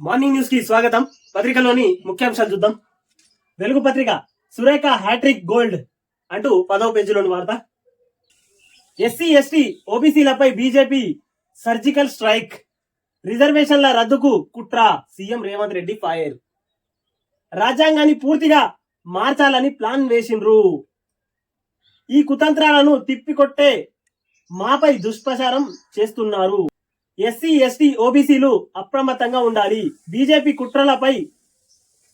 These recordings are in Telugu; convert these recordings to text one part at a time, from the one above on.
మార్నింగ్ న్యూస్కి స్వాగతం. పత్రికలోని ముఖ్యాంశాలు చూద్దాం. వెలుగు పత్రిక సురేఖ హ్యాట్రిక్ గోల్డ్ అంటూ పదవ పేజీలోని వార్త. ఎస్సీ ఎస్టీ ఓబీసీలపై బీజేపీ సర్జికల్ స్ట్రైక్. రిజర్వేషన్ల రద్దుకు కుట్ర సీఎం రేవంత్ రెడ్డి ఫైర్. రాజ్యాంగాన్ని పూర్తిగా మార్చాలని ప్లాన్ వేసిండ్రు. ఈ కుతంత్రాలను తిప్పికొట్టే మాపై దుష్ప్రచారం చేస్తున్నారు. ఎస్సీ ఎస్టీ ఓబీసీలు అప్రమత్తంగా ఉండాలి. బీజేపీ కుట్రలపై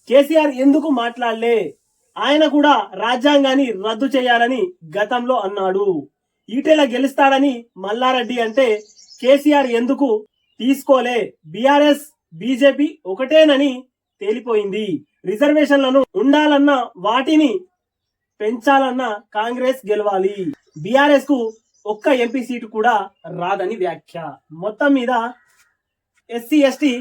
కేసీఆర్ ఎందుకు మాట్లాడలే? ఆయన కూడా రాజ్యాంగాన్ని రద్దు చేయాలని గతంలో అన్నాడు. ఈటెల గెలుస్తాడని మల్లారెడ్డి అంటే కేసీఆర్ ఎందుకు తీసుకోలే? బీఆర్ఎస్ బీజేపీ ఒకటేనని తేలిపోయింది. రిజర్వేషన్లను ఉండాలన్న వాటిని పెంచాలన్న కాంగ్రెస్ గెలవాలి. బీఆర్ఎస్కు ఒక్క ఎంపీ సీటు కూడా రాదని వ్యాఖ్య. మొత్తం మీద ఎస్సీ ఎస్టీ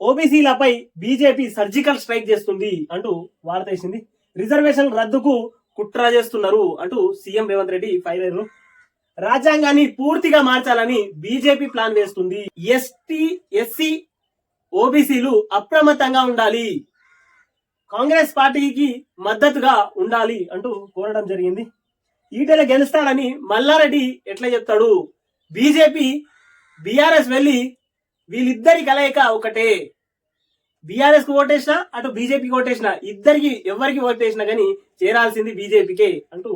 ఓబీసీలపై బీజేపీ సర్జికల్ స్ట్రైక్ చేస్తుంది అంటూ వార్త వేసింది. రిజర్వేషన్ రద్దుకు కుట్ర చేస్తున్నారు అంటూ సీఎం రేవంత్ రెడ్డి ఫైర్ అయ్యారు. రాజ్యాంగాన్ని పూర్తిగా మార్చాలని బీజేపీ ప్లాన్ వేస్తుంది. ఎస్టీ ఎస్సీ ఓబీసీలు అప్రమత్తంగా ఉండాలి. కాంగ్రెస్ పార్టీకి మద్దతుగా ఉండాలి అంటూ కోరడం జరిగింది. ఈటెల గెలుస్తాడని మల్లారెడ్డి ఎట్లా చెప్తాడు? బీజేపీ బీఆర్ఎస్ వెళ్ళి వీళ్ళిద్దరి కలయిక ఒకటే. బీఆర్ఎస్కు ఓటేసినా అటు బీజేపీకి ఓటేసినా ఇద్దరికి ఎవరికి ఓటేసినా కానీ చేరాల్సింది బీజేపీకే అంటూ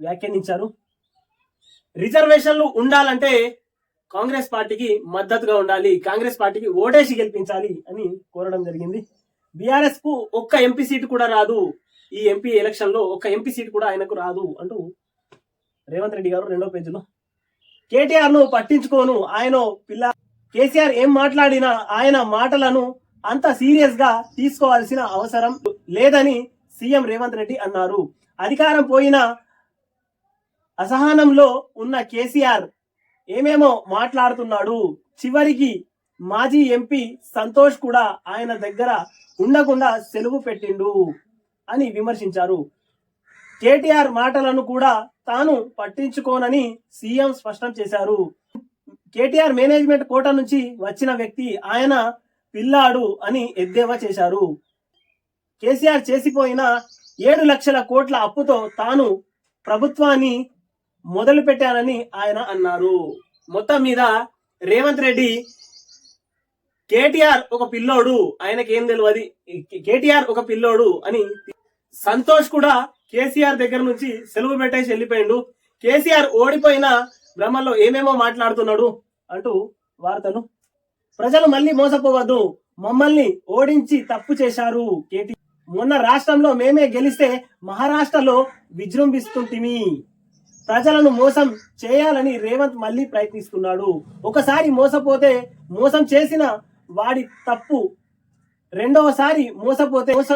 వ్యాఖ్యానించారు. రిజర్వేషన్లు ఉండాలంటే కాంగ్రెస్ పార్టీకి మద్దతుగా ఉండాలి కాంగ్రెస్ పార్టీకి ఓటేసి గెలిపించాలి అని కోరడం జరిగింది. బీఆర్ఎస్కు ఒక్క ఎంపీ సీటు కూడా రాదు. ఈ ఎంపీ ఎలక్షన్లో ఒక్క ఎంపీ సీట్ కూడా ఆయనకు రాదు అంటూ రేవంత్ రెడ్డి గారు రెండో పేజీలో. కేటీఆర్ను పట్టించుకోను ఆయన పిల్ల. కేసీఆర్ ఏం మాట్లాడినా ఆయన మాటలను అంత సీరియస్గా తీసుకోవాల్సిన అవసరం లేదని సీఎం రేవంత్ రెడ్డి అన్నారు. అధికారం పోయిన అసహనంలో ఉన్న కేసీఆర్ ఏమేమో మాట్లాడుతున్నాడు. చివరికి మాజీ ఎంపీ సంతోష్ కూడా ఆయన దగ్గర ఉండకుండా సెలవు పెట్టిండు. అని విమర్శించారు. కేటీఆర్ మాటలను కూడా తాను పట్టించుకోనని సీఎం స్పష్టం చేశారు. కేటీఆర్ మేనేజ్మెంట్ కోట నుంచి వచ్చిన వ్యక్తి ఆయన పిల్లాడు అని ఎద్దేవా చేశారు. కేసీఆర్ చేసిపోయిన ఏడు లక్షల కోట్ల అప్పుతో తాను ప్రభుత్వాన్ని మొదలు పెట్టానని ఆయన అన్నారు. మొత్తం మీద రేవంత్ రెడ్డి కేటీఆర్ ఒక పిల్లోడు ఆయనకి ఏం తెలియదు కేటీఆర్ ఒక పిల్లోడు అని సంతోష్ కూడా కేసీఆర్ దగ్గర నుంచి సెలవు పెట్టేసి వెళ్ళిపోయిండు. కేసీఆర్ ఓడిపోయిన భ్రమల్లో ఏమేమో మాట్లాడుతున్నాడు అంటూ వార్తలు. ప్రజలు మళ్ళీ మోసపోవద్దు. మమ్మల్ని ఓడించి తప్పు చేశారు కేటీ మొన్న రాష్ట్రంలో మేమే గెలిస్తే మహారాష్ట్రలో విజృంభిస్తుంటిమి. ప్రజలను మోసం చేయాలని రేవంత్ మళ్ళీ ప్రయత్నిస్తున్నాడు. ఒకసారి మోసపోతే మోసం చేసిన వాడి తప్పు. రెండవసారి మోసపోతే మోస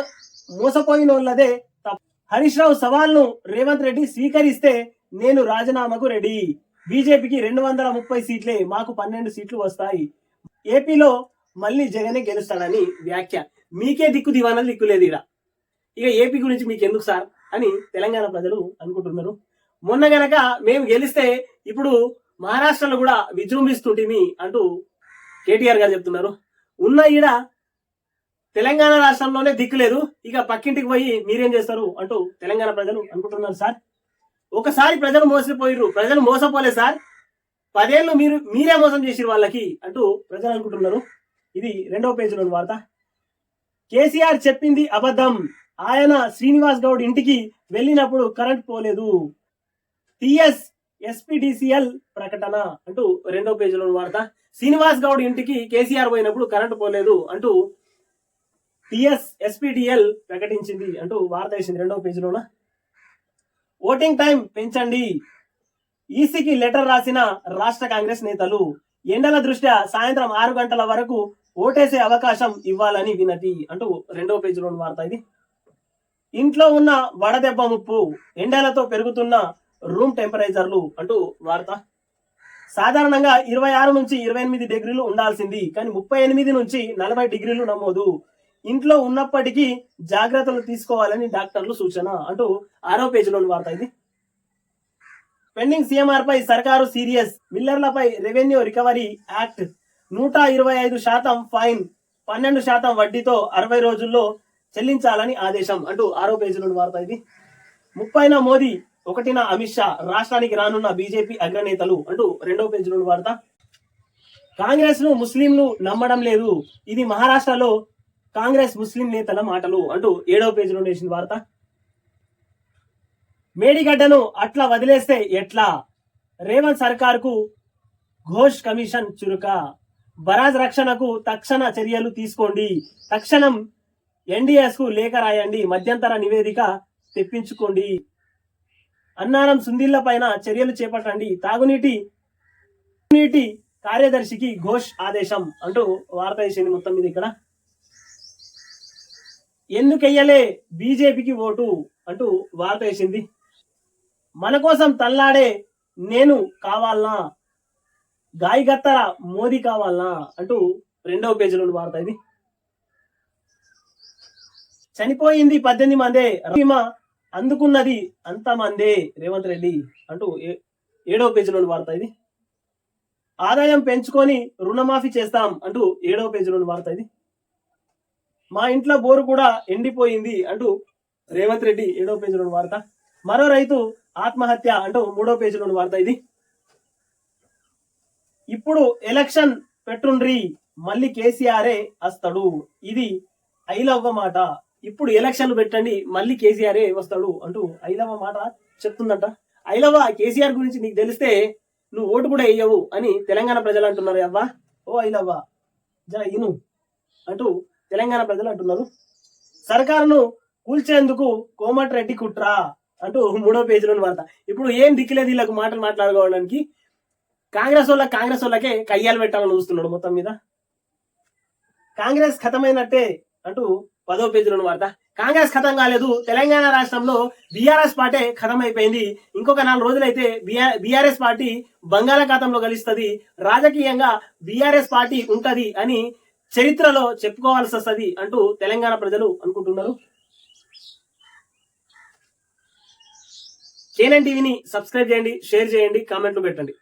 మోసపోయిన వాళ్ళదే తప్పు. హరీష్ రావు సవాల్ను రేవంత్ రెడ్డి స్వీకరిస్తే నేను రాజీనామాకు రెడీ. బీజేపీకి రెండు వందల ముప్పై సీట్లే మాకు పన్నెండు సీట్లు వస్తాయి. ఏపీలో మళ్ళీ జగనే గెలుస్తాడని వ్యాఖ్య. మీకే దిక్కు దివానా దిక్కులేదు ఇక ఇక ఏపీ గురించి మీకు ఎందుకు సార్ అని తెలంగాణ ప్రజలు అనుకుంటున్నారు. మొన్న గనక మేము గెలిస్తే ఇప్పుడు మహారాష్ట్రలో కూడా విజృంభిస్తుంటిమి అంటూ కేటీఆర్ గారు చెప్తున్నారు. ఉన్న ఈడ తెలంగాణ రాష్ట్రంలోనే దిక్కు లేదు. ఇక పక్కింటికి పోయి మీరేం చేస్తారు అంటూ తెలంగాణ ప్రజలు అనుకుంటున్నారు సార్. ఒకసారి ప్రజలు మోసపోయిర్రు. ప్రజలు మోసపోలే సార్. పదేళ్ళు మీరు మీరే మోసం చేసిరు వాళ్ళకి అంటూ ప్రజలు అనుకుంటున్నారు. ఇది రెండవ పేజీలోని వార్త. కేసీఆర్ చెప్పింది అబద్ధం. ఆయన శ్రీనివాస్ గౌడ్ ఇంటికి వెళ్ళినప్పుడు కరెంట్ పోలేదు. టిఎస్ ఎస్పీడిసిఎల్ ప్రకటన అంటూ రెండో పేజీలోని వార్త. శ్రీనివాస్ గౌడ్ ఇంటికి కేసీఆర్ పోయినప్పుడు కరెంటు పోలేదు అంటూ టిఎస్ ఎస్పీడిఎల్ ప్రకటించింది అంటూ వార్త వేసింది రెండవ పేజీలోన? ఓటింగ్ టైం పెంచండి. ఈసీకి లెటర్ రాసిన రాష్ట్ర కాంగ్రెస్ నేతలు ఎండల దృష్ట్యా సాయంత్రం ఆరు గంటల వరకు ఓటేసే అవకాశం ఇవ్వాలని వినతి అంటూ రెండవ పేజీలోని వార్త ఇది. ఇంట్లో ఉన్న వడదెబ్బ ముప్పు ఎండలతో పెరుగుతున్న రూమ్ టెంపరేచర్లు అంటూ వార్త. సాధారణంగా ఇరవై ఆరు నుంచి ఇరవై ఎనిమిది డిగ్రీలు ఉండాల్సింది కానీ ముప్పై ఎనిమిది నుంచి నలభై డిగ్రీలు నమోదు. ఇంట్లో ఉన్నప్పటికీ జాగ్రత్తలు తీసుకోవాలని డాక్టర్లు సూచన అంటూ ఆరో పేజీలోని వార్త ఇది. పెండింగ్ సీఎంఆర్ పై సర్కారు సీరియస్ మిల్లర్లపై రెవెన్యూ రికవరీ యాక్ట్ నూట ఇరవై ఐదు శాతం ఫైన్ పన్నెండు శాతం వడ్డీతో అరవై రోజుల్లో చెల్లించాలని ఆదేశం అంటూ ఆరో పేజీలోని వార్త ఇది. ముప్పైన మోదీ ఒకటిన అమిత్ షా రాష్ట్రానికి రానున్న బీజేపీ అగ్రనేతలు అంటూ రెండో పేజీలోని వార్త. కాంగ్రెస్ను ముస్లింలు నమ్మడం లేదు. ఇది మహారాష్ట్రలో కాంగ్రెస్ ముస్లిం నేతల మాటలు అంటూ ఏడవ పేజీలో వేసిన వార్త. మేడిగడ్డను అట్లా వదిలేస్తే ఎట్లా? రేవంత్ సర్కార్కు ఘోష్ కమిషన్ చురుక. బరాజ్ రక్షణకు తక్షణ చర్యలు తీసుకోండి. తక్షణం ఎన్డీఎస్కు లేఖ రాయండి. మధ్యంతర నివేదిక తెప్పించుకోండి. అన్నారం సుందిళ్ళ పైన చర్యలు చేపట్టండి. తాగునీటి నీటి కార్యదర్శికి ఘోష్ ఆదేశం అంటూ వార్త వేసింది మొత్తం మీద ఇక్కడ. ఎందుకెయ్యలే బీజేపీకి ఓటు అంటూ వార్త వేసింది. మన కోసం తల్లాడే నేను కావాలనా? గాయగత్తర మోదీ కావాలనా? అంటూ రెండవ పేజీలో వార్త ఇది. చనిపోయింది పద్దెనిమిది మందే రవిమ అందుకున్నది అంతమందే రేవంత్ రెడ్డి అంటూ ఏ- ఏడవ పేజీలోని వార్త ఇది. ఆదాయం పెంచుకొని రుణమాఫీ చేస్తాం అంటూ ఏడవ పేజీలోని వార్త ఇది. మా ఇంట్లో బోరు కూడా ఎండిపోయింది అంటూ రేవంత్ రెడ్డి ఏడవ పేజీలోని వార్త. మరో రైతు ఆత్మహత్య అంటూ మూడో పేజీలోని వార్త ఇది. ఇప్పుడు ఎలక్షన్ పెట్టుండ్రి మళ్ళీ కేసీఆరే వస్తాడు ఇది ఐలవ్వ మాట. ఇప్పుడు ఎలక్షన్లు పెట్టండి మళ్ళీ కేసీఆరే వస్తాడు అంటూ ఐలవ్వ మాట చెప్తుందంట. ఐలవ్వ కేసీఆర్ గురించి నీకు తెలిస్తే నువ్వు ఓటు కూడా వేయవు అని తెలంగాణ ప్రజలు అంటున్నారు అవ్వా? ఓ ఐలవ్వ జర ఇను అంటూ తెలంగాణ ప్రజలు అంటున్నారు. సర్కారును కూల్చేందుకు కోమటిరెడ్డి కుట్రా అంటూ మూడో పేజీలోని వార్త. ఇప్పుడు ఏం దిక్కులేదు వీళ్ళకు మాటలు మాట్లాడుకోవడానికి? కాంగ్రెస్ వాళ్ళ కాంగ్రెస్ వాళ్ళకే కయ్యాలు పెట్టాలని చూస్తున్నాడు మొత్తం మీద. కాంగ్రెస్ ఖతమైనట్టే అంటూ పదో పేజీలోని వార్త. కాంగ్రెస్ ఖతం కాలేదు. తెలంగాణ రాష్ట్రంలో బీఆర్ఎస్ పార్టీ ఖతం అయిపోయింది ఇంకొక నాలుగు రోజులైతే బీఆర్ఎస్ పార్టీ బంగాళాఖాతంలో కలుస్తుంది రాజకీయంగా బీఆర్ఎస్ పార్టీ ఉంటది అని చరిత్రలో చెప్పుకోవాల్సి వస్తుంది అంటూ తెలంగాణ ప్రజలు అనుకుంటున్నారు. కేనన్ టీవీని సబ్స్క్రైబ్ చేయండి షేర్ చేయండి కామెంట్లు పెట్టండి.